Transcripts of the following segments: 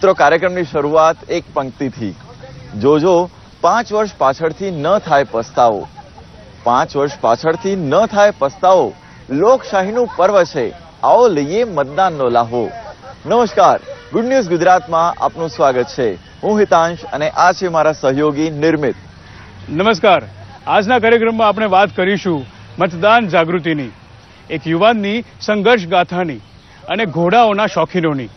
મિત્રો, કાર્યક્રમની શરૂઆત એક પંક્તિથી. જોજો, પાંચ વર્ષ પાછળથી ન થાય પસ્તાવો. પાંચ વર્ષ પાછળથી ન થાય પસ્તાવો. લોકશાહીનું પર્વ છે. આવો લઈએ મતદાનનો લાહો. નમસ્કાર. ગુડ ન્યૂઝ ગુજરાતમાં આપનું સ્વાગત છે. હું હિતાંશ અને આ છે મારા સહયોગી નિર્મિત. નમસ્કાર. આજના કાર્યક્રમમાં આપણે વાત કરીશું મતદાન જાગૃતિની, એક યુવાનની સંઘર્ષ ગાથાની અને ઘોડાઓના શોખીનોની.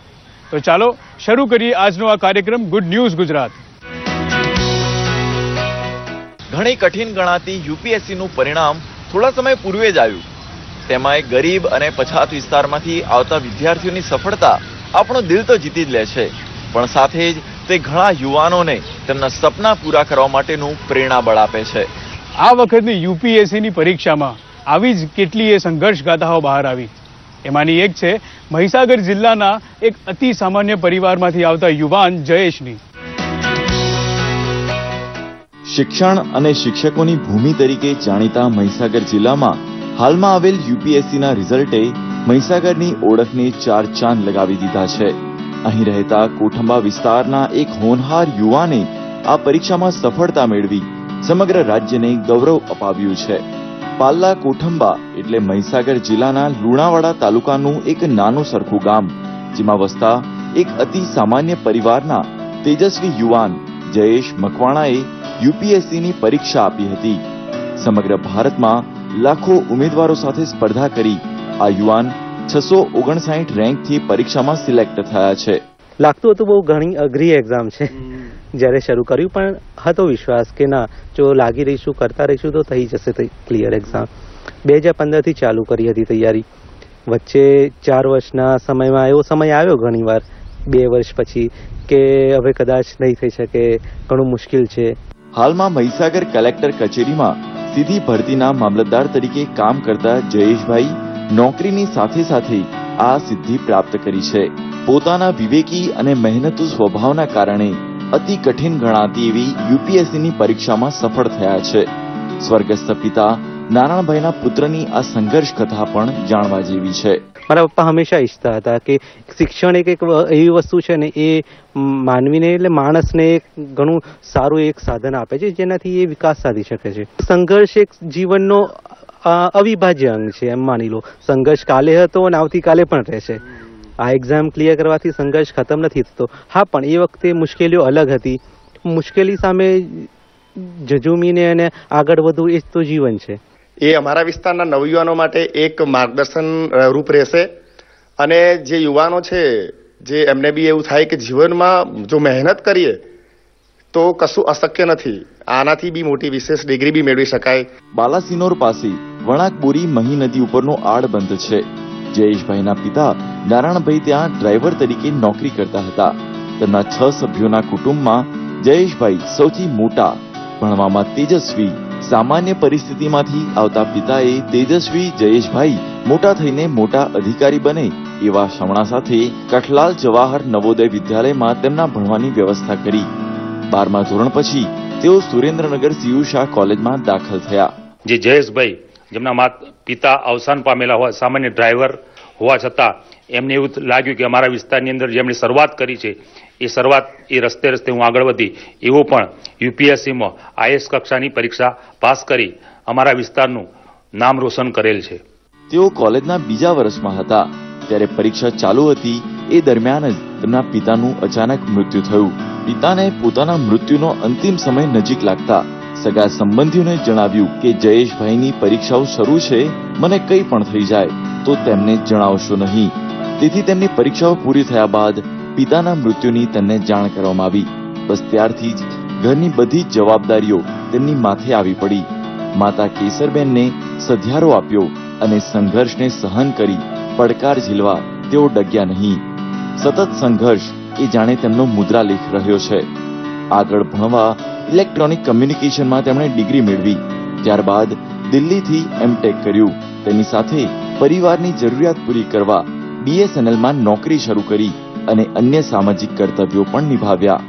તો ચાલો શરૂ કરીએ આજનો આ કાર્યક્રમ ગુડ ન્યૂઝ ગુજરાત. ઘણી કઠિન ગણાતી યુપીએસસીનું પરિણામ થોડા સમય પૂર્વે જ આવ્યું. તેમાંય ગરીબ અને પછાત વિસ્તારમાંથી આવતા વિદ્યાર્થીઓની સફળતા આપણું દિલ તો જીતી જ લે છે. પણ સાથે જ તે ઘણા યુવાનોને તેમના સપના પૂરા કરવા માટેનું પ્રેરણાબળ આપે છે. આ વખતની યુપીએસસીની પરીક્ષામાં આવી જ કેટલીય સંઘર્ષ ગાથાઓ બહાર આવી. એમાંની એક છે, મહીસાગર જિલ્લાના એક અતિ સામાન્ય પરિવારમાંથી આવતા યુવાન જયેશની. શિક્ષણ અને શિક્ષકોની ભૂમિ તરીકે જાણીતા મહીસાગર જિલ્લામાં હાલમાં આવેલ યુપીએસસીના રિઝલ્ટે મહીસાગરની ઓળખને ચાર ચાંદ લગાવી દીધા છે. અહીં રહેતા કોઠંબા વિસ્તારના એક હોનહાર યુવાને આ પરીક્ષામાં સફળતા મેળવી સમગ્ર રાજ્યને ગૌરવ અપાવ્યું છે. પાલ્લા કોઠંબા એટલે મહીસાગર જિલ્લાના લુણાવાડા તાલુકાનું એક નાનું સરખું ગામ જેમાં વસતા એક અતિ સામાન્ય પરિવારના તેજસ્વી યુવાન જયેશ મકવાણાએ યુપીએસસીની પરીક્ષા આપી હતી. સમગ્ર ભારતમાં લાખો ઉમેદવારો સાથે સ્પર્ધા કરી આ યુવાન છસો ઓગણસાઠ રેન્કથી પરીક્ષામાં સિલેક્ટ થયા છે. લાગતું હતું બહુ ઘણી અઘરી એક્ઝામ છે. જ્યારે શરૂ કર્યું પણ હતો વિશ્વાસ કે ના, જો લાગી રહીશું કરતા રહીશું તો થઈ જશે ક્લિયર એક્ઝામ બે હજાર પંદરથી ચાલુ કરી હતી તૈયારી. વચ્ચે ચાર વર્ષના સમયમાં એવો સમય આવ્યો ઘણીવાર, બે વર્ષ પછી, કે હવે કદાચ નહીં થઈ શકે, ઘણું મુશ્કેલ છે. હાલમાં મહીસાગર કલેક્ટર કચેરીમાં સીધી ભરતીના મામલતદાર તરીકે કામ કરતા જયેશભાઈ નોકરીની સાથે સાથે આ સિદ્ધિ પ્રાપ્ત કરી છે. પોતાના વિવેકી અને મહેનતુ સ્વભાવના કારણે અતિ કઠિન ગણાતી એવી યુપીએસસીની પરીક્ષામાં સફળ થયા છે. સ્વર્ગસ્થ પિતા નારાયણભાઈના પુત્રની આ સંઘર્ષ કથા પણ જાણવા જેવી છે. મારા પપ્પા હંમેશા ઈચ્છતા હતા કે શિક્ષણ એક એક એવી વસ્તુ છે ને એ માનવીને એટલે માણસને એક ઘણું સારું એક સાધન આપે છે, જેનાથી એ વિકાસ સાધી શકે છે. સંઘર્ષ એક જીવનનો અવિભાજ્ય અંગ છે, એમ માની લો. સંઘર્ષ કાલે હતો અને આવતીકાલે પણ રહેશે. આ એક્ઝામ ક્લિયર કરવાથી સંઘર્ષ ખતમ નથી થતો. હા પણ એ વખતે મુશ્કેલીઓ અલગ હતી. મુશ્કેલી સામે જજુમીને અને આગળ વધવું એ જ તો જીવન છે. એ અમારા વિસ્તારના નવયુવાનો માટે એક માર્ગદર્શન રૂપ રહેશે. અને જે યુવાનો છે જે એમને બી એવું થાય કે જીવનમાં જો મહેનત કરીએ તો કશું અશક્ય નથી. આનાથી બી મોટી વિશેષ ડિગ્રી બી મેળવી શકાય. બાલાસિનોર પાસે વણાકબોરી મહી નદી ઉપરનો આડબંધ છે. જયેશભાઈના પિતા નારાયણભાઈ ત્યાં ડ્રાઈવર તરીકે નોકરી કરતા હતા. તેમના છ સભ્યોના કુટુંબમાં જયેશભાઈ સૌથી મોટા, ભણવામાં તેજસ્વી, સામાન્ય પરિસ્થિતિમાંથી આવતા પિતાએ તેજસ્વી જયેશભાઈ મોટા થઈને મોટા અધિકારી બને એવા શમણા સાથે કઠલાલ જવાહર નવોદય વિદ્યાલયમાં તેમના ભણવાની વ્યવસ્થા કરી. બારમા ધોરણ પછી તેઓ સુરેન્દ્રનગર સીયુષા કોલેજમાં દાખલ થયા. જે જયેશભાઈ, જેમના પિતા અવસાન પામેલા હોય, સામાન્ય ડ્રાઈવર હોવા છતાં એમને એવું લાગ્યું કે અમારા વિસ્તારની અંદર જેમણે શરૂઆત કરી છે, એ શરૂઆત, એ રસ્તે રસ્તે હું આગળ વધી. એવો પણ યુપીએસસીમાં આઈએસ કક્ષાની પરીક્ષા પાસ કરી અમારા વિસ્તારનું નામ રોશન કરેલ છે. તેઓ કોલેજના બીજા વર્ષમાં હતા. ત્યારે પરીક્ષા ચાલુ હતી. એ દરમિયાન જ તેમના પિતાનું અચાનક મૃત્યુ થયું. પિતાને પોતાના મૃત્યુનો અંતિમ સમય નજીક લાગતા સગા સંબંધીઓને જણાવ્યું કે, જયેશભાઈની પરીક્ષાઓ શરૂ છે. મને કંઈ પણ થઈ જાય. તો તેમને જણાવશો નહીં. તેથી તેમની પરીક્ષાઓ પૂરી થયા બાદ પિતાના મૃત્યુની તેમને જાણ કરવામાં આવી. બસ ત્યારથી જ ઘરની બધી જવાબદારીઓ તેમની માથે આવી પડી. માતા કેસરબેનને સધિયારો આપ્યો અને સંઘર્ષને સહન કરી પડકાર ઝીલવા તેઓ ડગ્યા નહીં. સતત સંઘર્ષ એ જાણે તેમનો મુદ્રાલેખ રહ્યો છે. આગળ ભણવા, ઇલેક્ટ્રોનિક કમ્યુનિકેશનમાં તેમણે ડિગ્રી મેળવી. ત્યારબાદ દિલ્હીથી એમટેક કર્યું. તેની સાથે પરિવારની જરૂરિયાત પૂરી કરવા બીએસએનએલમાં નોકરી શરૂ કરી અને અન્ય સામાજિક કર્તવ્યો પણ નિભાવ્યા.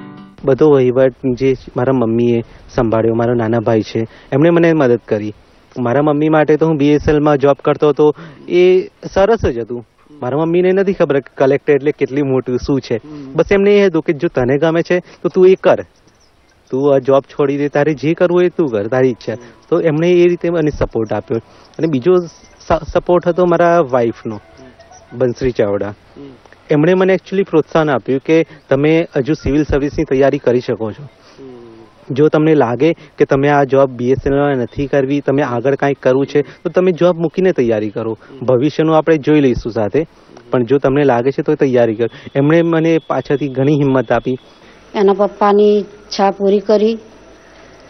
બધો વહીવટ જે મારા મમ્મીએ સંભાળ્યો, મારો નાના ભાઈ છે, એમણે મને મદદ કરી. મારા મમ્મી માટે તો હું બીએસએલમાં જોબ કરતો હતો, એ સરસ જ હતું. મારા મમ્મીને નથી ખબર કલેક્ટર એટલે કેટલી મોટું શું છે. બસ એમને એ હતું કે જો તને ગમે છે, તો તું એ કર. તું આ જોબ છોડી દે, તારે જે કરવું એ તું કર, તારી ઈચ્છા. તો એમણે એ રીતે મને સપોર્ટ આપ્યો. અને બીજો સપોર્ટ હતો મારા વાઈફનો બંસરી ચાવડા. એમણે મને એકચ્યુઅલી પ્રોત્સાહન આપ્યું કે તમે હજુ સિવિલ સર્વિસની તૈયારી કરી શકો છો. જો તમને લાગે કે તમે આ જોબ બીએસએનએલ નથી કરવી તમે આગળ કાંઈક કરવું છે તો તમે જોબ મૂકીને તૈયારી કરો. ભવિષ્યનું આપણે જોઈ લઈશું સાથે. પણ જો તમને લાગે છે તો તૈયારી કરો. એમણે મને પાછળથી ઘણી હિંમત આપી. એના પપ્પાની ઈચ્છા પૂરી કરી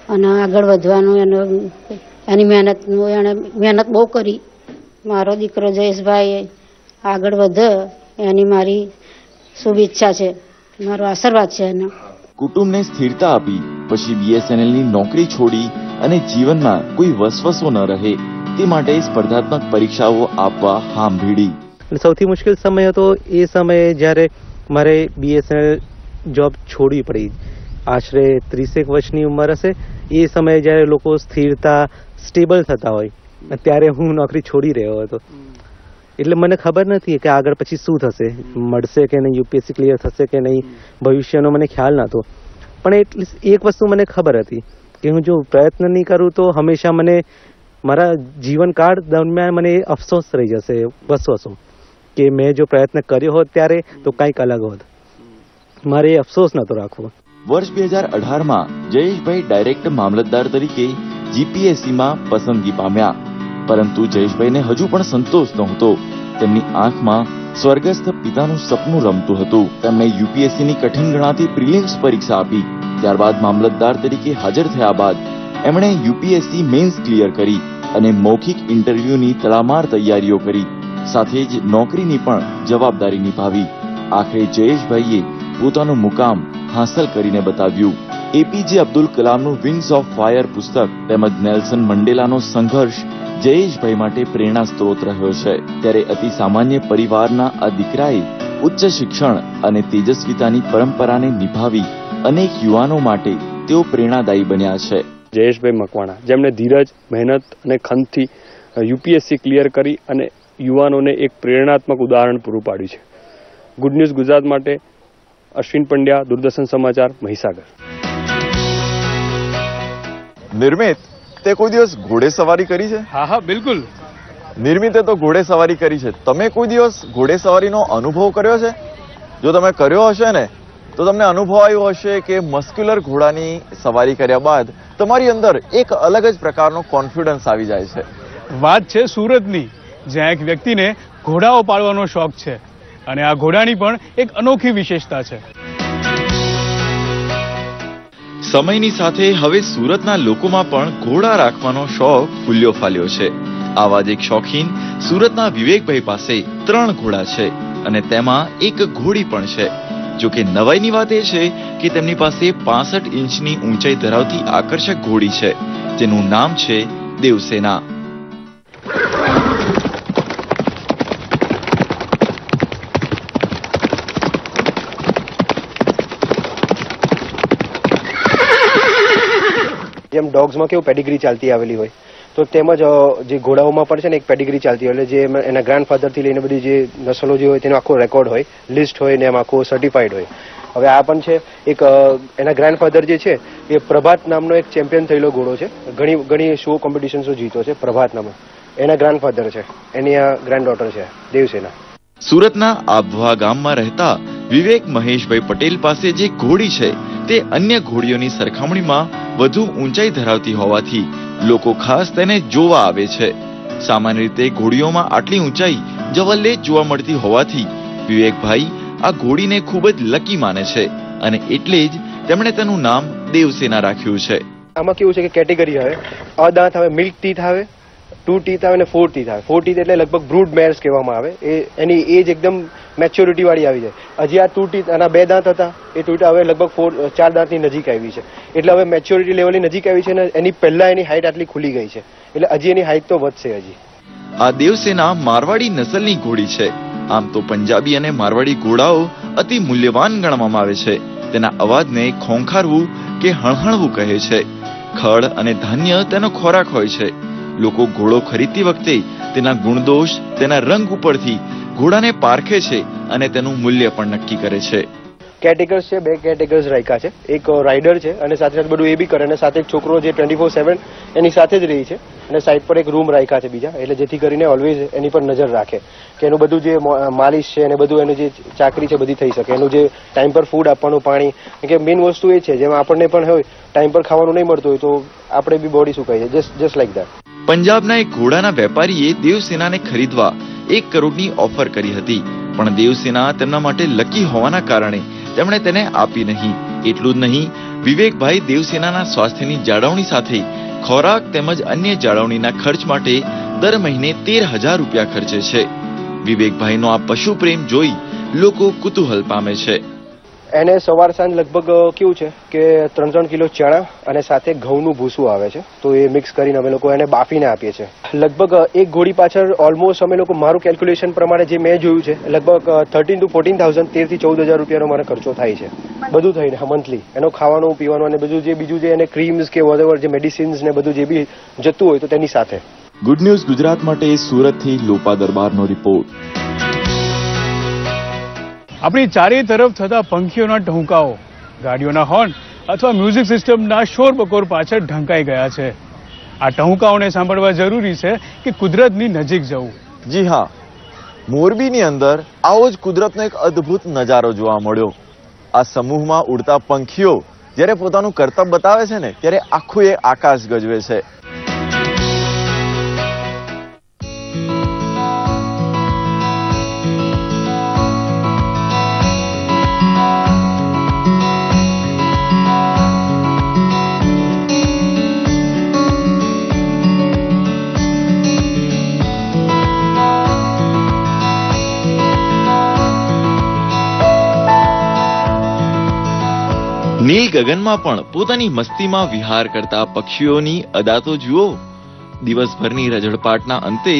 અને આગળ વધવાનું એનો એની મહેનતનું એણે મહેનત બહુ કરી. મારો દીકરો જયેશભાઈ આગળ વધે એની મારી શુભેચ્છા છે. મારો આશીર્વાદ છે એનો. કુટુંબને સ્થિરતા આપી પછી બીએસએનએલની ની નોકરી છોડી અને જીવનમાં કોઈ વસવસો ન રહે તે માટે સ્પર્ધાત્મક પરીક્ષાઓ આપવા હામ ભીડી અને સૌથી મુશ્કેલ સમય હતો એ સમયે જ્યારે મારે બીએસએનએલ જોબ છોડવી પડી. આશરે ત્રીસેક વર્ષની ઉંમર હશે. એ સમયે જ્યારે લોકો સ્થિરતા સ્ટેબલ થતા હોય ત્યારે હું નોકરી છોડી રહ્યો હતો. એટલે મને ખબર નથી કે આગળ પછી શું થશે. મળશે કે નહીં, યુપીએસસી ક્લિયર થશે કે નહીં, ભવિષ્યનો મને ખ્યાલ નહોતો. પણ એટલી એક વસ્તુ મને ખબર હતી કે હું જો પ્રયત્ન નહીં કરું તો હંમેશા મને મારા જીવનકાળ દરમિયાન મને અફસોસ રહી જશે, વસવસો કે મેં જો પ્રયત્ન કર્યો હોત ત્યારે તો કંઈક અલગ હોત. મારે અફસોસ નહોતો રાખવો. વર્ષ બે હજાર અઢારમાં જયેશભાઈ ડાયરેક્ટ મામલતદાર તરીકે જીપીએસસીમાં પસંદગી પામ્યા. પરંતુ જયેશભાઈને હજુ પણ સંતોષ નહોતો. તેમની આંખમાં સ્વર્ગસ્થ પિતાનું સપનું રમતું હતું. તેમણે યુપીએસસીની કઠિન ગણાતી પ્રિલિમ્સ પરીક્ષા આપી. ત્યારબાદ મામલતદાર તરીકે હાજર થયા બાદ એમણે યુપીએસસી મેન્સ ક્લિયર કરી અને મૌખિક ઇન્ટરવ્યુની તડામાર તૈયારીઓ કરી. સાથે જ નોકરીની પણ જવાબદારી નિભાવી. આખરે જયેશભાઈએ પોતાનું મુકામ હાંસલ કરીને બતાવ્યું. એપીજે અબ્દુલ કલામનું વિંગ્સ ઓફ ફાયર પુસ્તક તેમજ નેલ્સન મંડેલાનો સંઘર્ષ જયેશભાઈ માટે પ્રેરણા સ્ત્રોત રહ્યો છે. ત્યારે અતિ સામાન્ય પરિવારના આ દીકરાએ ઉચ્ચ શિક્ષણ અને તેજસ્વીતાની પરંપરાને નિભાવી અનેક યુવાનો માટે તેઓ પ્રેરણાદાયી બન્યા છે. જયેશભાઈ મકવાણા જેમણે ધીરજ મહેનત અને ખંતથી યુપીએસસી ક્લિયર કરી અને યુવાનોને એક પ્રેરણાત્મક ઉદાહરણ પૂરું પાડ્યું છે. ગુડ ન્યૂઝ ગુજરાત માટે અશ્વિન પંડ્યા દૂરદર્શન સમાચાર મહીસાગર. નિર્મિત તે કોઈ દિવસ ઘોડે સવારી કરી છે? હા હા બિલકુલ. નિર્મિતે તો ઘોડે સવારી કરી છે. તમે કોઈ દિવસ ઘોડે સવારીનો અનુભવ કર્યો છે? જો તમે કર્યો હશે ને તો તમને અનુભવ આવ્યો હશે કે મસ્ક્યુલર ઘોડાની સવારી કર્યા બાદ તમારી અંદર એક અલગ જ પ્રકારનો કોન્ફિડન્સ આવી જાય છે. વાત છે સુરતની જ્યાં એક વ્યક્તિને ઘોડાઓ પાડવાનો શોખ છે. અને આ ઘોડાની પણ એક અનોખી વિશેષતા છે. સમયની સાથે હવે સુરતના લોકોમાં પણ ઘોડા રાખવાનો શોખ ફૂલ્યો ફાલ્યો છે. આવા જ એક શોખીન સુરતના વિવેકભાઈ પાસે ત્રણ ઘોડા છે અને તેમાં એક ઘોડી પણ છે. જો કે નવાઈની વાત એ છે કે તેમની પાસે પાસઠ ઇંચની ઊંચાઈ ધરાવતી આકર્ષક ઘોડી છે, જેનું નામ છે દેવસેના. ડોગ્સમાં કેવું પેડિગ્રી ચાલતી આવેલી હોય. તો તેમજ જે ઘોડાઓમાં પણ છે ને એક પેડિગ્રી ચાલતી હોય. એટલે જે એના ગ્રાન્ડફાધરથી લઈને બધી જે નસલો જે હોય તેનો આખો રેકોર્ડ હોય. લિસ્ટ હોય ને એમ આખો સર્ટિફાઈડ હોય. હવે આ પણ છે એક એના ગ્રાન્ડફાધર જે છે, એ પ્રભાત નામનો એક ચેમ્પિયન થયેલો ઘોડો છે. ઘણી ઘણી શો કોમ્પિટિશન્સો જીતો છે પ્રભાત નામનો એના ગ્રાન્ડફાધર છે. એની આ ગ્રાન્ડ ડોટર છે. દેવસેના. સુરતના આબવા ગામમાં રહેતા વિવેક મહેશભાઈ પટેલ પાસે જે ઘોડી છે તે અન્ય ઘોડીઓની સરખામણીમાં વધુ ઊંચાઈ ધરાવતી હોવાથી લોકો ખાસ તેને જોવા આવે છે. સામાન્ય રીતે ઘોડીઓમાં આટલી ઊંચાઈ જવલ્લે જોવા મળતી હોવાથી વિવેકભાઈ આ ઘોડીને ખૂબ જ લકી માને છે અને એટલે જ તેમણે તેનું નામ દેવસેના રાખ્યું છે. આમાં કેવું છે કે કેટેગરી આવે. અદાંત આવે, મિલ્ક ટીથ આવે, ટુ ટીથ આવે અને ફોર ટીથ આવે. ફોર ટીથ એટલે લગભગ બ્રૂડ મેર્સ કહેવામાં આવે. એ એની એજ એકદમ મેચ્યોરિટી વાળી આવી જાય. હજી આ તૂટી, આના બે દાંત હતા, એ તૂટી હવે લગભગ ફોર ચાર દાંતની નજીક આવી છે. એટલે હવે મેચ્યોરિટી લેવલની નજીક આવી છે અને એની પહેલા એની હાઈટ આટલી ખુલી ગઈ છે. એટલે હજી એની હાઈટ તો વધશે હજી. આ દેવસેના મારવાડી નસલની ઘોડી છે. આમ તો પંજાબી અને મારવાડી ઘોડાઓ અતિ મૂલ્યવાન ગણવામાં આવે છે. તેના અવાજને ખોંખારવું કે હણહણવું કહે છે. ખડ અને ધાન્ય તેનો ખોરાક હોય છે. લોકો ઘોડો ખરીદતી વખતે તેના ગુણદોષ, તેના રંગ ઉપરથી ઘોડાને પારખે છે અને તેનું મૂલ્ય પણ નક્કી કરે છે. કેટેગર્સ છે, બે કેટેગર્સ રાખ્યા છે. એક રાઇડર છે અને સાથે સાથે બધું એ બી કરે અને સાથે એક છોકરો જે ટ્વેન્ટી ફોર સેવન એની સાથે જ રહી છે અને સાઈડ પર એક રૂમ રાખ્યા છે બીજા. એટલે જેથી કરીને ઓલવેઝ એની પર નજર રાખે કે એનું બધું જે માલિશ છે અને બધું એનું જે ચાકરી છે બધી થઈ શકે. એનું જે ટાઈમ પર ફૂડ આપવાનું, પાણી કે મેઇન વસ્તુ એ છે, જેમાં આપણને પણ હોય ટાઈમ પર ખાવાનું નહીં મળતું હોય તો આપણે બી બોડી સુકાય છે જસ્ટ જસ્ટ લાઈક દેટ પંજાબના એક ઘોડાના વેપારીએ દેવસેનાને ખરીદવા એક કરોડની ઓફર કરી હતી. પણ દેવસેના તેમના માટે લકી હોવાના કારણે તેમણે તેને આપી નહીં. એટલું જ નહીં, વિવેકભાઈ દેવસેનાના સ્વાસ્થ્યની જાળવણી સાથે ખોરાક તેમજ અન્ય જાળવણીના ખર્ચ માટે દર મહિને તેર હજાર રૂપિયા ખર્ચે છે. વિવેકભાઈનો આ પશુ પ્રેમ જોઈ લોકો કુતૂહલ પામે છે. એને સવાર સાંજ લગભગ કેવું છે કે ત્રણ ત્રણ કિલો ચણા અને સાથે ઘઉંનું ભૂસું આવે છે. તો એ મિક્સ કરીને અમે લોકો એને બાફીને આપીએ છીએ. લગભગ એક ઘોડી પાછળ ઓલમોસ્ટ અમે લોકો મારું કેલ્ક્યુલેશન પ્રમાણે જે મેં જોયું છે, લગભગ થર્ટીન ટુ ફોર્ટીન થાઉઝન્ડ તેરથી ચૌદ હજાર રૂપિયાનો મારે ખર્ચો થાય છે. બધું થઈને મંથલી એનો ખાવાનું, પીવાનું અને બધું જે બીજું જે એને ક્રીમ્સ કે વોટેવર જે મેડિસિન્સ ને બધું જે બી જતું હોય તો તેની સાથે. ગુડ ન્યૂઝ ગુજરાત માટે સુરતથી લોપા દરબારનો રિપોર્ટ આપણી ચારે તરફ થતા પંખીઓના ટહુકાઓ ગાડીઓના હોર્ન અથવા મ્યુઝિક સિસ્ટમના શોર બકોર પાછળ ઢંકાઈ ગયા છે. આ ટહુકાઓને સાંભળવા જરૂરી છે કે કુદરતની નજીક જવું. જી હા. મોરબીની અંદર આવો જ કુદરતનો એક અદ્ભુત નજારો જોવા મળ્યો. આ સમૂહમાં ઉડતા પંખીઓ જ્યારે પોતાનું કરતબ બતાવે છે ને, ત્યારે આખું એ આકાશ ગજવે છે. નીલ ગગનમાં પણ પોતાની મસ્તીમાં વિહાર કરતા પક્ષીઓની અદા તો જુઓ. દિવસભરની રજળપાટના અંતે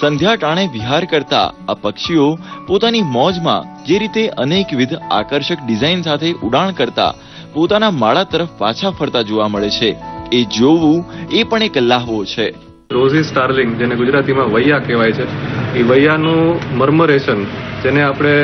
સંધ્યા ટાણે વિહાર કરતા આ પક્ષીઓ પોતાની મોજમાં જે રીતે અનેકવિધ આકર્ષક ડિઝાઇન સાથે ઉડાણ કરતા પોતાના માળા તરફ પાછા ફરતા જોવા મળે છે. એ જોવું એ પણ એક લાહવો છે. રોઝી સ્ટાર્લિંગ, જેને ગુજરાતીમાં વૈયા કહેવાય છે, એ વૈયાનું મર્મરેશન, જેને આપણે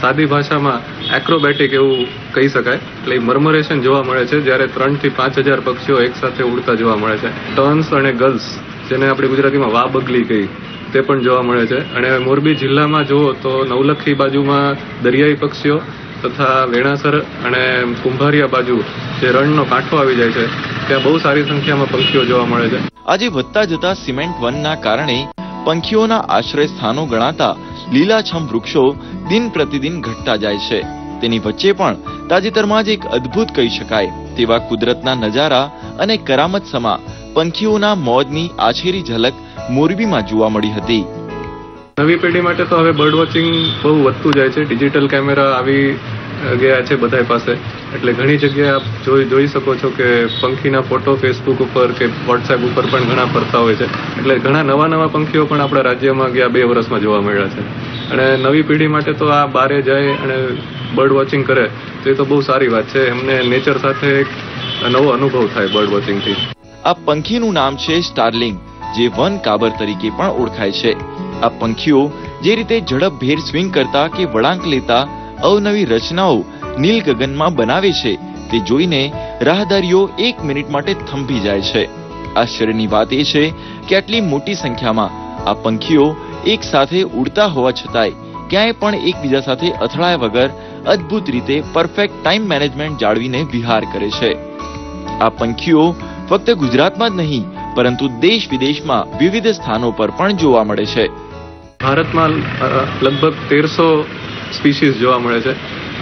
સાદી ભાષામાં એક્રોબેટિક એવું કહી શકાય. એટલે મર્મરેશન જોવા મળે છે, જ્યારે ત્રણથી પાંચ હજાર પક્ષીઓ એકસાથે ઉડતા જોવા મળે છે. ટર્ન્સ અને ગર્લ્સ જેને આપણે ગુજરાતીમાં વા બગલી કહી, તે પણ જોવા મળે છે. અને મોરબી જિલ્લામાં જુઓ તો નવલખી બાજુમાં દરિયાઈ પક્ષીઓ તથા વેણાસર અને કુંભારિયા બાજુ જે રણનો કાંઠો આવી જાય છે, ત્યાં બહુ સારી સંખ્યામાં પંખીઓ જોવા મળે છે. આજે વધતા જતા સિમેન્ટ વનના કારણે પંખીઓના આશ્રય સ્થાનો ગણાતા લીલાછમ વૃક્ષો દિન પ્રતિદિન ઘટતા જાય છે. તેની વચ્ચે પણ તાજેતરમાં જ એક અદ્ભુત કહી શકાય. તેવા કુદરતના નજારા અને કરામત સમા પંખીઓના મોજની આછેરી ઝલક મોરબીમાં જોવા મળી હતી. નવી પેઢી માટે તો હવે બર્ડ વોચિંગ બહુ વધતું જાય છે. ડિજિટલ કેમેરા આવી ગયા છે બધા પાસે. એટલે ઘણી જગ્યાએ આપ જોઈ જોઈ શકો છો કે પંખીના ફોટો ફેસબુક ઉપર કે વોટ્સએપ ઉપર પણ ઘણા ફરતા હોય છે. એટલે ઘણા નવા નવા પંખીઓ પણ આપણા રાજ્યમાં ગયા બે વર્ષમાં જોવા મળ્યા છે. અને નવી પેઢી માટે તો આ બારે જાય અને બર્ડ વોચિંગ કરે, તો એ તો બહુ સારી વાત છે. એમને નેચર સાથે એક નવો અનુભવ થાય બર્ડ વોચિંગથી આ પંખીનું નામ છે સ્ટારલિંગ જે વન કાબર તરીકે પણ ઓળખાય છે. આ પંખીઓ જે રીતે ઝડપભેર સ્વિંગ કરતા કે વળાંક લેતા અવનવી રચનાઓ નીલ ગગનમાં બનાવે છે, તે જોઈને રાહદારીઓ એક મિનિટ માટે થંભી જાય છે. આશ્ચર્યની વાત એ છે કે આટલી મોટી સંખ્યામાં આ પંખીઓ એક સાથે ઉડતા હોવા છતાંય ક્યાંય પણ એકબીજા સાથે અથડાયા વગર અદ્ભુત રીતે પરફેક્ટ ટાઈમ મેનેજમેન્ટ જાળવીને વિહાર કરે છે. આ પંખીઓ ફક્ત ગુજરાતમાં જ નહીં, પરંતુ દેશ વિદેશમાં વિવિધ સ્થાનો પર પણ જોવા મળે છે. ભારતમાં લગભગ તેરસો સ્પીસીસ જોવા મળે છે.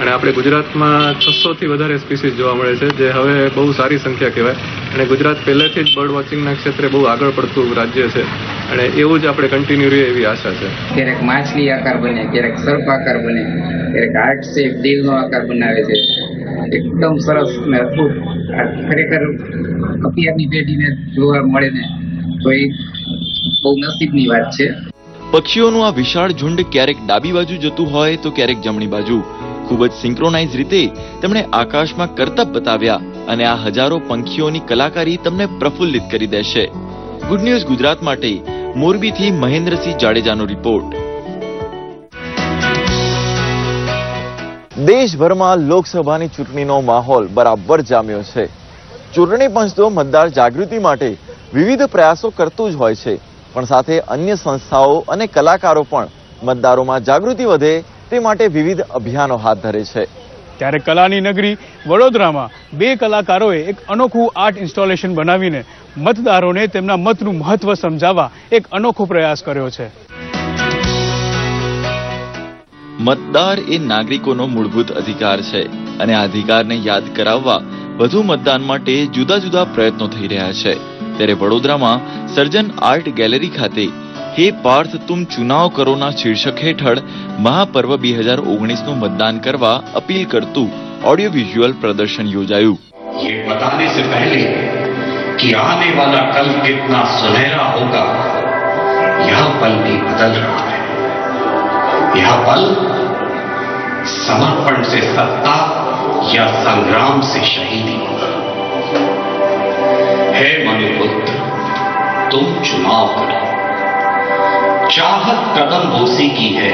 અને આપણે ગુજરાતમાં છસો થી વધારે સ્પીસીસ જોવા મળે છે જે હવે બહુ સારી સંખ્યા કહેવાય. અને ગુજરાત પહેલેથી જ બર્ડ વોચિંગના ક્ષેત્રે બહુ આગળ પડતું રાજ્ય છે. અને એવું જ આપણે કન્ટિન્યુ રહીએ એવી આશા છે. ક્યારેક માછલી આકાર બને ક્યારેક સર્પ આકાર બને ક્યારેક હાર્ટ શેપ દિલનો આકાર બનાવે છે. એકદમ સરસ અને અદભુત. ખરેખર અત્યારની પેઢીને જોવા મળે ને તો એ બહુ નસીબની વાત છે. પક્ષીઓનું આ વિશાળ ઝુંડ ક્યારેક ડાબી બાજુ જતું હોય તો ક્યારેક જમણી બાજુ. ખૂબ જ સિંક્રોનાઇઝ રીતે તેમણે આકાશમાં કરતબ બતાવ્યા અને આ હજારો પંખીઓની કલાકારી તમને પ્રફુલ્લિત કરી દેશે. ગુડ ન્યૂઝ ગુજરાત માટે. મોરબીથી મહેન્દ્રસિંહ જાડેજાનો રિપોર્ટ દેશભરમાં લોકસભાની ચૂંટણીનો માહોલ બરાબર જામ્યો છે. ચૂંટણી પંચ તો મતદાર જાગૃતિ માટે વિવિધ પ્રયાસો કરતું જ હોય છે. પણ સાથે અન્ય સંસ્થાઓ અને કલાકારો પણ મતદારોમાં જાગૃતિ વધે તે માટે વિવિધ અભિયાનો હાથ ધરે છે. ત્યારે કલાની નગરી વડોદરામાં બે કલાકારોએ એક અનોખું આર્ટ ઇન્સ્ટોલેશન બનાવીને મતદારોને તેમના મતનું મહત્વ સમજાવવા એક અનોખો પ્રયાસ કર્યો છે. મતદાર એ નાગરિકોનો મૂળભૂત અધિકાર છે અને આ અધિકારને યાદ કરાવવા વધુ મતદાન માટે જુદા જુદા પ્રયત્નો થઈ રહ્યા છે. ત્યારે વડોદરામાં સર્જન આર્ટ ગેલેરી ખાતે હે પાર્થ તુમ ચુનાવ કરોના શીર્ષક હેઠળ મહાપર્વ બે હજાર ઓગણીસનું મતદાન કરવા અપીલ કરતું ઓડિયો વિઝ્યુઅલ પ્રદર્શન યોજાયું ये बताने से पहले कि आने वाला कल कितना सुनहरा होगा यह पल भी बदल रहा है यह पल समर्पण से सत्ता या संग्राम से शहीदी है मनुपुत्र तुम चुनाव करो चाहत कदम बोसी की है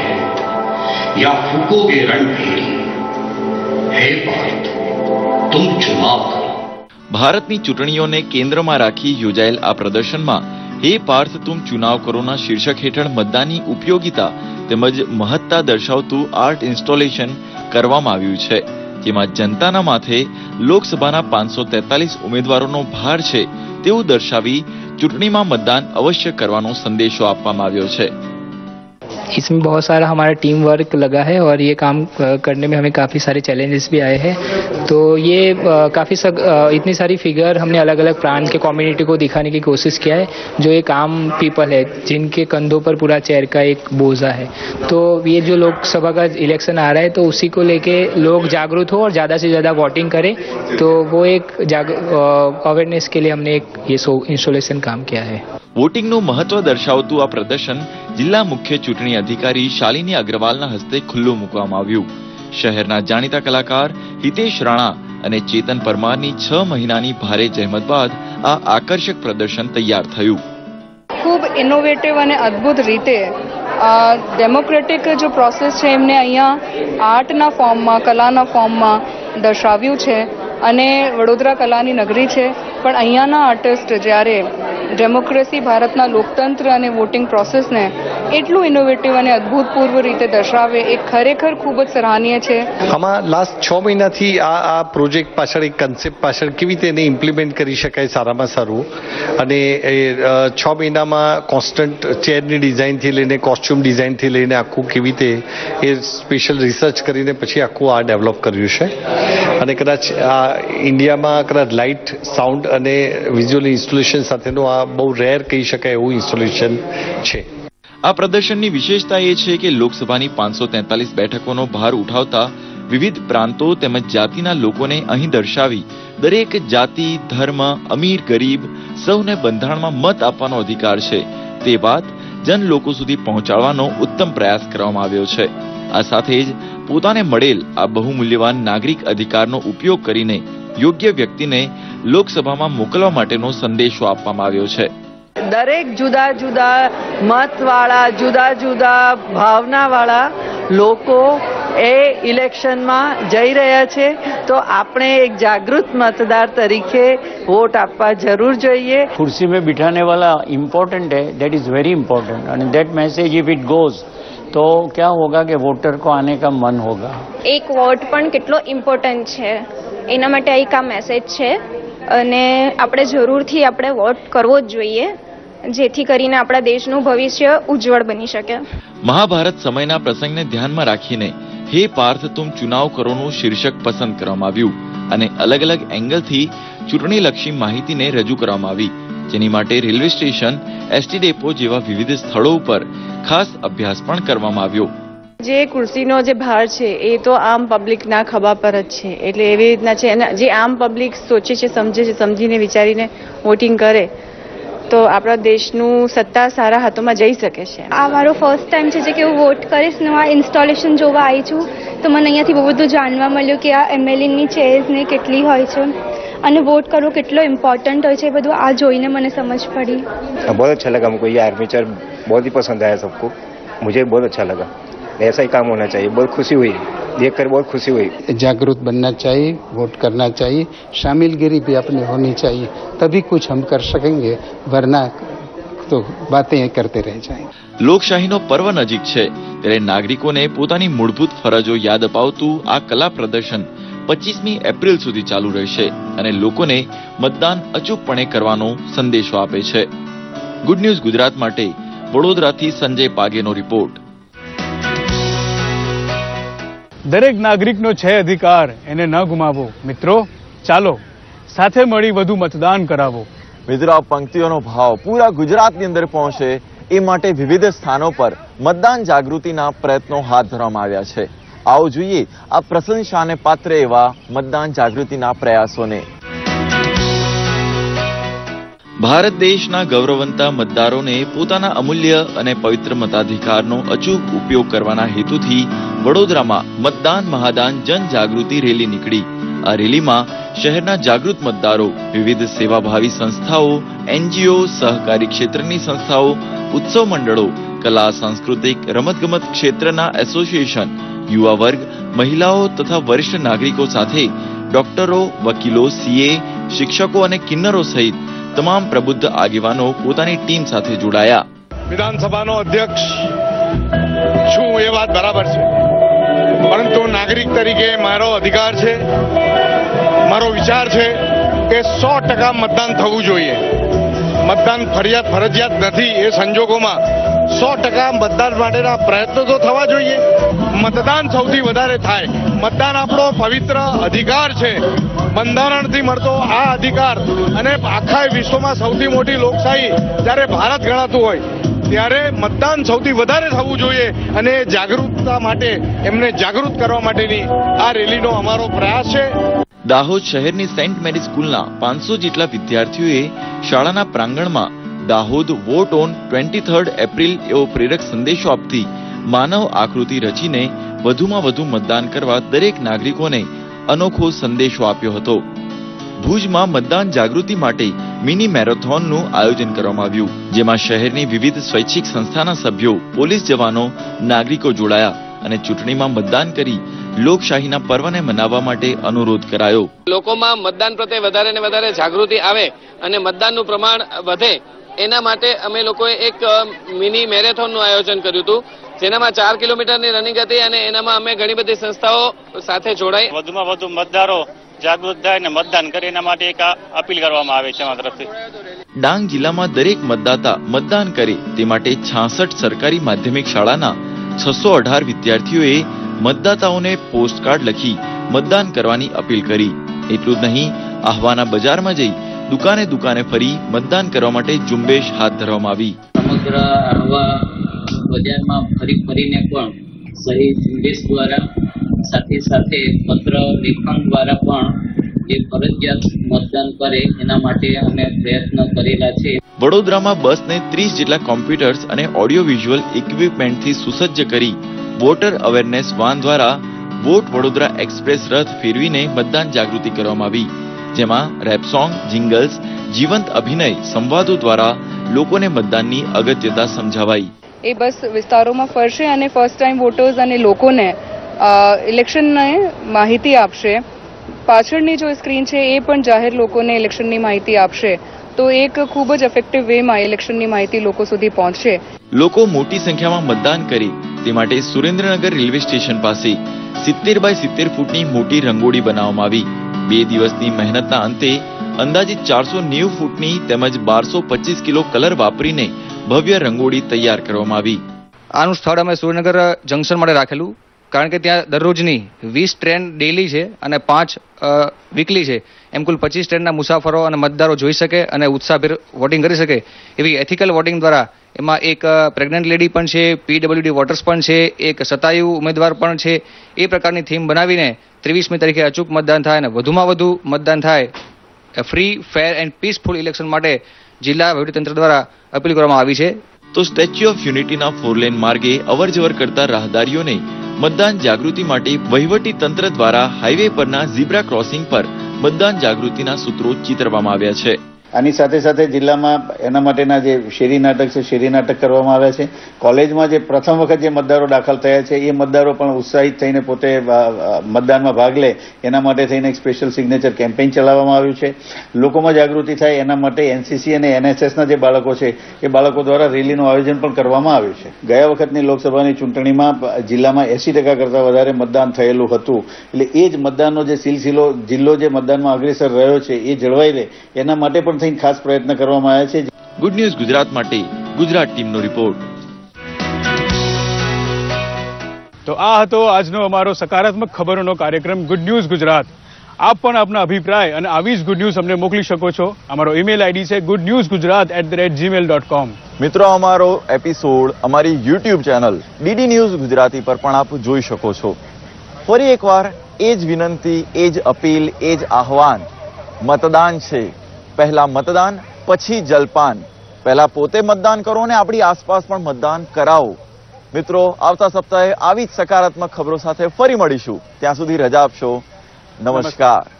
या फूकोगे रण भेड़ी हे पार्थ तुम चुनाव करो ભારતની ચૂંટણીઓને કેન્દ્રમાં રાખી યોજાયેલ આ પ્રદર્શનમાં હે પાર્થ તુમ ચુનાવ કરોના શીર્ષક હેઠળ મતદાનની ઉપયોગિતા તેમજ મહત્તા દર્શાવતું આર્ટ ઇન્સ્ટોલેશન કરવામાં આવ્યું છે જેમાં જનતાના માથે લોકસભાના પાંચસો તેતાલીસ ઉમેદવારોનો ભાર છે તેવું દર્શાવી ચૂંટણીમાં મતદાન અવશ્ય કરવાનો સંદેશો આપવામાં આવ્યો છે. इसमें बहुत सारा हमारा टीम वर्क लगा है और ये काम अ, करने में हमें काफ़ी सारे चैलेंजेस भी आए हैं तो ये अ, काफ़ी सग, अ, इतनी सारी फिगर हमने अलग अलग प्रांत के कम्युनिटी को दिखाने की कोशिश किया है जो एक आम पीपल है जिनके कंधों पर पूरा चेयर का एक बोझा है तो ये जो लोकसभा का इलेक्शन आ रहा है तो उसी को लेके लोग जागरूक हो और ज़्यादा से ज़्यादा वोटिंग करें तो वो एक जाग अवेयरनेस के लिए हमने एक ये सो इंस्टॉलेशन काम किया है વોટિંગનું મહત્વ દર્શાવતું આ પ્રદર્શન જિલ્લા મુખ્ય ચૂંટણી અધિકારી શાલિની અગ્રવાલના હસ્તે ખુલ્લું મૂકવામાં આવ્યું. શહેરના જાણીતા કલાકાર હિતેશ રાણા અને ચેતન પરમારની છ મહિનાની ભારે જહેમત બાદ આ આકર્ષક પ્રદર્શન તૈયાર થયું. ખૂબ ઇનોવેટિવ અને અદ્ભુત રીતે ડેમોક્રેટિક જો પ્રોસેસ છે એમને અહીંયા આર્ટના ફોર્મમાં કલાના ફોર્મમાં દર્શાવ્યું છે અને વડોદરા કલાની નગરી છે. પણ અહીંયાના આર્ટિસ્ટ જ્યારે ડેમોક્રેસી ભારતના લોકતંત્ર અને વોટિંગ પ્રોસેસને એટલું ઇનોવેટિવ અને અદ્ભુતપૂર્વ રીતે દર્શાવે, એ ખરેખર ખૂબ જ સરાહનીય છે. આમાં લાસ્ટ છ મહિનાથી આ આ પ્રોજેક્ટ પાછળ, એક કન્સેપ્ટ પાછળ કેવી રીતે એને ઇમ્પ્લિમેન્ટ કરી શકાય સારામાં સારું? અને એ છ મહિનામાં કોન્સ્ટન્ટ ચેરની ડિઝાઇનથી લઈને કોસ્ચ્યુમ ડિઝાઇનથી લઈને આખું કેવી રીતે એ સ્પેશિયલ રિસર્ચ કરીને પછી આખું આ ડેવલપ કર્યું છે. અને કદાચ આ ઇન્ડિયામાં કદાચ લાઇટ સાઉન્ડ અને વિઝ્યુઅલ ઇન્સ્ટોલેશન સાથેનું આ બહુ રેર કહી શકાય એવું ઇન્સ્ટોલેશન છે. આ પ્રદર્શનની વિશેષતા એ છે કે લોકસભાની પાંચસો તેતાલીસ બેઠકોનો ભાર ઉઠાવતા વિવિધ પ્રાંતો તેમજ જાતિના લોકોને અહીં દર્શાવી દરેક જાતિ, ધર્મ, અમીર, ગરીબ સૌને બંધારણમાં મત આપવાનો અધિકાર છે. તે વાત જન લોકો સુધી પહોંચાડવાનો ઉત્તમ પ્રયાસ કરવામાં આવ્યો છે. આ સાથે જ પોતાને મળેલ આ બહુમૂલ્યવાન નાગરિક અધિકારનો ઉપયોગ કરીને યોગ્ય વ્યક્તિને લોકસભામાં મોકલવા માટેનો સંદેશો આપવામાં આવ્યો છે. દરેક જુદા જુદા મતવાળા જુદા જુદા ભાવનાવાળા લોકો એ ઇલેક્શનમાં જઈ રહ્યા છે. તો આપણે એક જાગૃત મતદાર તરીકે વોટ આપવા જરૂર જોઈએ. ખુરશી મેં બિઠાને વાલા ઇમ્પોર્ટેન્ટ હે દેટ ઇઝ વેરી ઇમ્પોર્ટન્ટ અને that message if it goes તો ક્યાં હોગા કે વોટર કો આને કા મન હોગા? એક વોટ પણ કેટલો ઇમ્પોર્ટન્ટ છે. એના માટે એક આ મેસેજ છે. અને આપણે જરૂરથી આપણે વોટ કરવો જ જોઈએ, જેથી કરીને આપણા દેશનું ભવિષ્ય ઉજ્જવળ બની શકે. મહાભારત સમયના પ્રસંગને ધ્યાનમાં રાખીને, હે પાર્થ, તુમ ચુનાવ કરોનું શીર્ષક પસંદ કરવામાં આવ્યું અને અલગ અલગ એંગલથી ચૂંટણીલક્ષી માહિતીને રજૂ કરવામાં આવી. જેની માટે રેલવે સ્ટેશન, એસટી ડેપો જેવા વિવિધ સ્થળો ઉપર ખાસ અભ્યાસ પણ કરવામાં આવ્યો. જે કુર્સીનો જે ભાર છે એ તો આમ પબ્લિકના ખભા પર જ છે. એટલે એવી રીતના છે અને જે આમ પબ્લિક સોચે છે સમજે છે સમજીને વિચારીને વોટિંગ કરે તો આપણા દેશનું સત્તા સારા હાથોમાં જઈ શકે છે. આ મારો ફર્સ્ટ ટાઈમ છે કે હું વોટ કરીશ ને આ ઇન્સ્ટોલેશન જોવા આવી છું. તો મને અહીંયાથી બહુ બધું જાણવા મળ્યું કે આ એમએલએની ચેર્સ ને કેટલી હોય છે. અને વોટ કરવો કેટલો ઇમ્પોર્ટન્ટ હોય છે એ બધું આ જોઈને મને સમજ પડી. બહુ અચ્છા લગા મુકો યાર આર્મીચર બહુ પસંદ આયા સબકો. મુજે બહુ અચ્છા લગા ऐसा ही काम होना चाहिए बहुत खुशी हुई देख कर बहुत खुशी हुई जागरूक बनना चाहिए वोट करना चाहिए शामिलगिरी भी अपनी होनी चाहिए तभी कुछ हम कर सकेंगे वरना तो बातें करते रह जाएंगे લોકશાહીનો પર્વ નજીક છે ત્યારે નાગરિકોને પોતાની મૂળભૂત ફરજો યાદ અપાવતું આ કલા પ્રદર્શન પચીસમી એપ્રિલ સુધી ચાલુ રહેશે અને લોકોને મતદાન અચૂકપણે કરવાનો સંદેશો આપે છે ગુડ ન્યૂઝ ગુજરાત માટે વડોદરાથી સંજય પાગેનો રિપોર્ટ દરેક નાગરિકનો છે અધિકાર, એને ન ગુમાવો. મિત્રો, ચાલો, સાથે મળી વધુ મતદાન કરાવો. મિત્રો પંક્તિઓનો ભાવ પૂરા ગુજરાતની અંદર પહોંચે એ માટે વિવિધ સ્થાનો પર મતદાન જાગૃતિના પ્રયત્નો હાથ ધરવામાં આવ્યા છે. આવો જોઈએ, આ પ્રશંસાને પાત્ર એવા મતદાન જાગૃતિના પ્રયાસોને. ભારત દેશના ગૌરવંતા મતદારોને પોતાના અમૂલ્ય અને પવિત્ર મતાધિકારનો અચૂક ઉપયોગ કરવાના હેતુથી વડોદરામાં મતદાન મહાદાન જન જાગૃતિ રેલી નીકળી. આ રેલીમાં શહેરના જાગૃત મતદારો, વિવિધ સેવાભાવી સંસ્થાઓ, એનજીઓ, સહકારી ક્ષેત્રની સંસ્થાઓ, ઉત્સવ મંડળો, કલા, સાંસ્કૃતિક, રમતગમત ક્ષેત્રના એસોસિએશન, યુવા વર્ગ, મહિલાઓ તથા વરિષ્ઠ નાગરિકો સાથે ડોક્ટરો, વકીલો, સીએ, શિક્ષકો અને કિન્નરો સહિત તમામ પ્રબુદ્ધ આગેવાનો પોતાની ટીમ સાથે જોડાયા. વિધાનસભાનો અધ્યક્ષ છું એ વાત બરાબર છે? પરંતુ નાગરિક તરીકે મારો અધિકાર છે, મારો વિચાર છે કે સો ટકા મતદાન થવું જોઈએ. મતદાન ફરિયાદ ફરજિયાત નથી એ સંજોગોમાં સો ટકા મતદાન માટેના પ્રયત્નો તો થવા જોઈએ. મતદાન સૌથી વધારે થાય. મતદાન આપણો પવિત્ર અધિકાર છે. બંધારણથી મળતો આ અધિકાર અને આખા વિશ્વમાં સૌથી મોટી લોકશાહી જ્યારે ભારત ગણાતું હોય, ત્યારે મતદાન સૌથી વધારે થવું જોઈએ અને જાગૃતતા માટે, એમને જાગૃત કરવા માટેની આ રેલીનો અમારો પ્રયાસ છે. દાહોદ શહેરની સેન્ટ મેરી સ્કૂલના પાંચસો જેટલા વિદ્યાર્થીઓએ શાળાના પ્રાંગણમાં Dahod vote on twenty third April એવો પ્રેરક સંદેશો આપતી માનવ આકૃતિ રચીને વધુમાં વધુ મતદાન કરવા દરેક નાગરિકોને અનોખો સંદેશો આપ્યો હતો. ભુજમાં મતદાન જાગૃતિ માટે મિની મેરેથોનનું આયોજન કરવામાં આવ્યું, જેમાં શહેરની વિવિધ સ્વૈચ્છિક સંસ્થાના સભ્યો, પોલીસ જવાનો, નાગરિકો જોડાયા અને ચૂંટણીમાં મતદાન કરી લોકશાહીના પર્વને મનાવવા માટે અનુરોધ કરાયો. લોકોમાં મતદાન પ્રત્યે વધારે ને વધારે જાગૃતિ આવે અને મતદાનનું પ્રમાણ વધે એના માટે અમે લોકોએ એક મિની મેરેથોનનું આયોજન કર્યું હતું જેનામાં ચાર કિલોમીટરની રનિંગ હતી અને એનામાં અમે ઘણી બધી સંસ્થાઓ સાથે જોડાઈ. વધુમાં વધુ મતદારો જાગૃત થાય અને મતદાન કરે એના માટે એક અપીલ કરવામાં આવે છે તરફથી. ડાંગ જિલ્લામાં દરેક મતદાતા મતદાન કરે તે માટે છાસઠ સરકારી માધ્યમિક શાળાના છસો અઢાર વિદ્યાર્થીઓએ મતદાતાઓને પોસ્ટકાર્ડ લખી મતદાન કરવાની અપીલ કરી. એટલું જ નહીં આહવાના બજારમાં જઈ દુકાને દુકાને ફરી મતદાન કરવા માટે ઝુંબેશ હાથ ધરવામાં આવી. સમગ્ર આવા બજારમાં ફરી ફરીને પણ સહી ઝુંબેશ દ્વારા સાથે સાથે પત્ર લેખન દ્વારા પણ જે ફરજિયાત મતદાન કરે એના માટે અમે પ્રયત્ન કરેલા છે. વડોદરામાં બસને ત્રીસ જેટલા કોમ્પ્યુટર્સ અને ઓડિયો વિઝ્યુઅલ ઇક્વિપમેન્ટથી સુસજ્જ કરી વોટર અવેરનેસ વાન દ્વારા વોટ વડોદરા એક્સપ્રેસ રથ ફેરવીને મતદાન જાગૃતિ કરવામાં આવી. જેમાં રેપ સોંગ જિંગલ્સ જીવંત અભિનય સંવાદો દ્વારા લોકોને મતદાનની અગત્યતા સમજાવાઈ. એ બસ વિસ્તારોમાં ફરશે અને ફર્સ્ટ ટાઈમ વોટર્સ અને લોકોને ઇલેક્શનને માહિતી આપશે. પાછળની જો સ્ક્રીન છે એ પણ જાહેર લોકોને ઇલેક્શનની માહિતી આપશે. તો એક ખૂબ જ ઇફેક્ટિવ વેમાં ઇલેક્શનની માહિતી લોકો સુધી પહોંચશે. લોકો મોટી સંખ્યામાં મતદાન કરી તે માટે સુરેન્દ્રનગર રેલવે સ્ટેશન પાસે સિત્તેર બાય સિત્તેર ફૂટની મોટી રંગોળી બનાવવામાં આવી. બે દિવસની મહેનતના અંતે અંદાજિત ચારસો નેવું ફૂટની તેમજ બારસો પચીસ કિલો કલર વાપરીને ભવ્ય રંગોળી તૈયાર કરવામાં આવી. આનું સ્થળ અમે સુરેન્દ્રનગર જંકશન માટે રાખેલું, કારણ કે ત્યાં દરરોજની વીસ ટ્રેન ડેલી છે અને પાંચ વીકલી છે. એમ કુલ પચીસ ટ્રેનના મુસાફરો અને મતદારો જોઈ શકે અને ઉત્સાહભેર વોટિંગ કરી શકે. એવી એથિકલ વોટિંગ દ્વારા એમાં એક પ્રેગ્નન્ટ લેડી પણ છે, પીડબ્લ્યુડી વોટર્સ પણ છે, એક સતાયુ ઉમેદવાર પણ છે. એ પ્રકારની થીમ બનાવીને ત્રેવીસમી તારીખે અચૂક મતદાન થાય અને વધુમાં વધુ મતદાન થાય free fair and peaceful election માટે જિલ્લા વહીવટીતંત્ર દ્વારા અપીલ કરવામાં આવી છે. તો સ્ટેચ્યુ ઓફ યુનિટીના ફોરલેન માર્ગે અવરજવર કરતા રાહદારીઓને મતદાન જાગૃતિ માટે વહીવટી તંત્ર દ્વારા હાઈવે પરના ઝીબ્રા ક્રોસિંગ પર મતદાન જાગૃતિના સૂત્રો ચિતરવામાં આવ્યા છે. આની સાથે સાથે જિલ્લામાં એના માટેના જે શેરી નાટક છે, શેરી નાટક કરવામાં આવ્યા છે. કોલેજમાં જે પ્રથમ વખત જે મતદારો દાખલ થયા છે, એ મતદારો પણ ઉત્સાહિત થઈને પોતે મતદાનમાં ભાગ લે. એના માટે થઈને એક સ્પેશિયલ સિગ્નેચર કેમ્પેઇન ચલાવવામાં આવ્યું છે. લોકોમાં જાગૃતિ થાય એના માટે એનસીસી અને એનએસએસના જે બાળકો છે, એ બાળકો દ્વારા રેલીનું આયોજન પણ કરવામાં આવ્યું છે. ગયા વખતની લોકસભાની ચૂંટણીમાં જિલ્લામાં એસી ટકા કરતાં વધારે મતદાન થયેલું હતું. એટલે એ જ મતદાનનો જે સિલસિલો, જિલ્લો જે મતદાનમાં અગ્રેસર રહ્યો છે, એ જળવાઈ રહે. એના માટે પણ થઈને ખાસ પ્રયત્ન કરવામાં આવ્યા છે. ગુડ ન્યૂઝ ગુજરાત માટે ગુજરાત ટીમનો રિપોર્ટ તો આ હતો આજનો અમારો સકારાત્મક ખબરોનો કાર્યક્રમ ગુડ ન્યૂઝ ગુજરાત. આપ પણ આપના અભિપ્રાય અને આવી જ ગુડ ન્યૂઝ અમને મોકલી શકો છો. અમારો ઈમેલ આઈડી છે good news Gujarat at the rate gmail dot com મિત્રો અમારો એપિસોડ અમારી YouTube channel DD news Gujarati પર પણ આપ જોઈ શકો છો. ફરી એકવાર એ જ વિનંતી એ જ અપીલ એ જ આહવાન. મતદાન છે. પહેલા મતદાન, પછી જલપાન. પહેલા પોતે મતદાન કરો અને આપણી આસપાસ પણ મતદાન કરાવો. મિત્રો, આવતા સપ્તાહે આવી જ સકારાત્મક ખબરો સાથે ફરી મળીશું. ત્યાં સુધી રજા આપશો. નમસ્કાર.